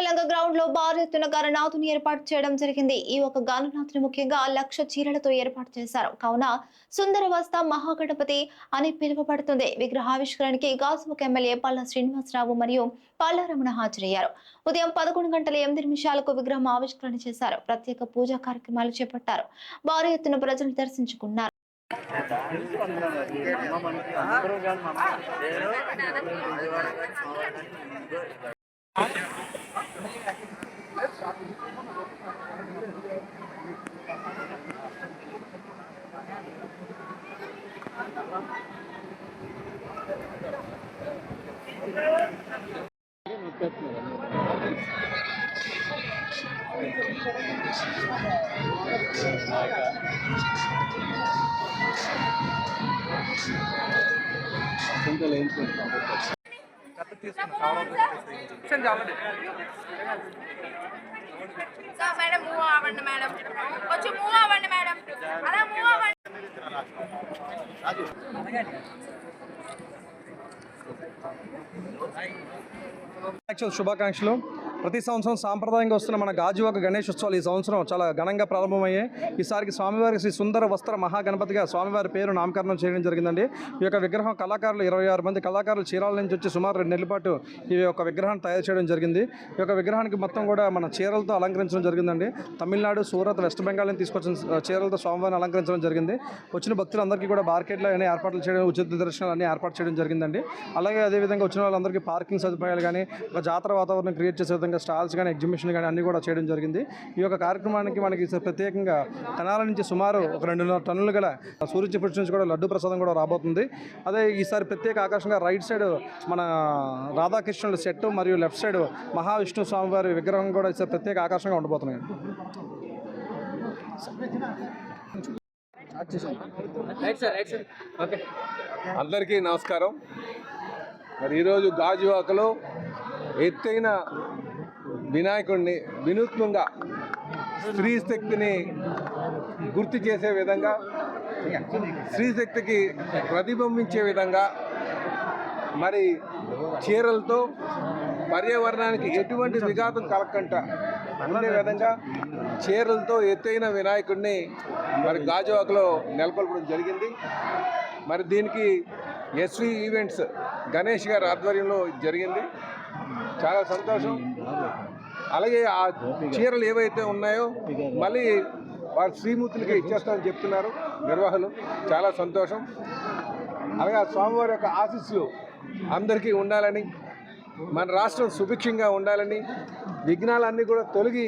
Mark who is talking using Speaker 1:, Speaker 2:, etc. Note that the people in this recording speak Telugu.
Speaker 1: కళంక గ్రౌండ్లో భారీ ఎత్తున గణనాథుని ఏర్పాటు చేయడం జరిగింది ఈ ఒక గణనాథుని ముఖ్యంగా లక్ష చీరలతో ఏర్పాటు చేశారు కావున సుందరవస్త మహాగణపతి అని పిలువబడుతుంది విగ్రహావిష్కరణకి గాజుముఖ ఎమ్మెల్యే పల్ల శ్రీనివాసరావు మరియు పల్లారమణ హాజరయ్యారు ఉదయం పదకొండు గంటల ఎనిమిది నిమిషాలకు విగ్రహం ఆవిష్కరణ చేశారు ప్రత్యేక పూజా కార్యక్రమాలు చేపట్టారు భారీ ఎత్తున ప్రజలు దర్శించుకున్నారు
Speaker 2: మేడం మూవ్ అవ్వండి మేడం కొంచెం మూవ్ అవ్వండి మేడం అలా మూవ్ అవ్వండి
Speaker 3: యాక్చువల్ శుభాకాంక్షలు. ప్రతి సంవత్సరం సాంప్రదాయంగా వస్తున్న మన గాజువాక గణేష్ ఉత్సవాలు ఈ సంవత్సరం చాలా ఘనంగా ప్రారంభమయ్యాయి. ఈసారికి స్వామివారికి శ్రీ సుందర వస్త్ర మహాగణపతిగా స్వామివారి పేరు నామకరణం చేయడం జరిగిందండి. ఈ యొక్క విగ్రహం కళాకారులు ఇరవై ఆరు మంది కళాకారులు చీరాల నుంచి వచ్చి సుమారు రెండు నెలల పాటు ఈ యొక్క విగ్రహాన్ని తయారు చేయడం జరిగింది. ఈ యొక్క విగ్రహానికి మొత్తం కూడా మన చీరలతో అలంకరించడం జరిగిందండి. తమిళనాడు సూరత్ వెస్ట్ బెంగాల్ నుంచి తీసుకొచ్చిన చీరలతో స్వామివారిని అలంకరించడం జరిగింది. వచ్చిన భక్తులందరికీ కూడా మార్కెట్లో అన్ని ఏర్పాట్లు చేయడం ఉచిత దర్శనాలు అన్ని ఏర్పాటు చేయడం జరిగిందండి. అలాగే అదేవిధంగా వచ్చిన వాళ్ళందరికీ పార్కింగ్ సదుపాయాలు కానీ ఒక జాతర వాతావరణం క్రియేట్ చేసే విధంగా స్టాల్స్ కానీ ఎగ్జిబిషన్ కానీ అన్ని కూడా చేయడం జరిగింది. ఈ యొక్క కార్యక్రమానికి మనకి ప్రత్యేకంగా తెనాల నుంచి సుమారు ఒక రెండున్నర టన్నులు గల సూర్యపురుషు నుంచి కూడా లడ్డు ప్రసాదం కూడా రాబోతుంది. అదే ఈసారి ప్రత్యేక ఆకర్షణగా రైట్ సైడ్ మన రాధాకృష్ణుల సెట్ మరియు లెఫ్ట్ సైడ్ మహావిష్ణు స్వామివారి విగ్రహం కూడా ఈసారి ప్రత్యేక ఆకర్షణగా ఉండబోతున్నాయి.
Speaker 4: అందరికీ నమస్కారం. మరి ఈరోజు గాజువాకలో ఎత్తైన వినాయకుడిని వినూత్నంగా స్త్రీ శక్తిని గుర్తు చేసే విధంగా స్త్రీ శక్తికి ప్రతిబింబించే విధంగా మరి చీరలతో పర్యావరణానికి ఎటువంటి విఘాతం కలగకుండా ఉండే విధంగా చీరలతో ఎత్తైన వినాయకుడిని మరి గాజువాకలో నెలకొల్పడం జరిగింది. మరి దీనికి ఎస్వి ఈవెంట్స్ గణేష్ గారి ఆధ్వర్యంలో జరిగింది. చాలా సంతోషం. అలాగే ఆ చీరలు ఏవైతే ఉన్నాయో మళ్ళీ వారి శ్రీమూర్తులకే ఇచ్చేస్తామని చెప్తున్నారు. నిర్వాహకులు చాలా సంతోషం. అలాగే ఆ స్వామివారి యొక్క ఆశీస్సులు అందరికీ ఉండాలని మన రాష్ట్రం సుభిక్షంగా ఉండాలని విఘ్నాలన్నీ కూడా తొలగి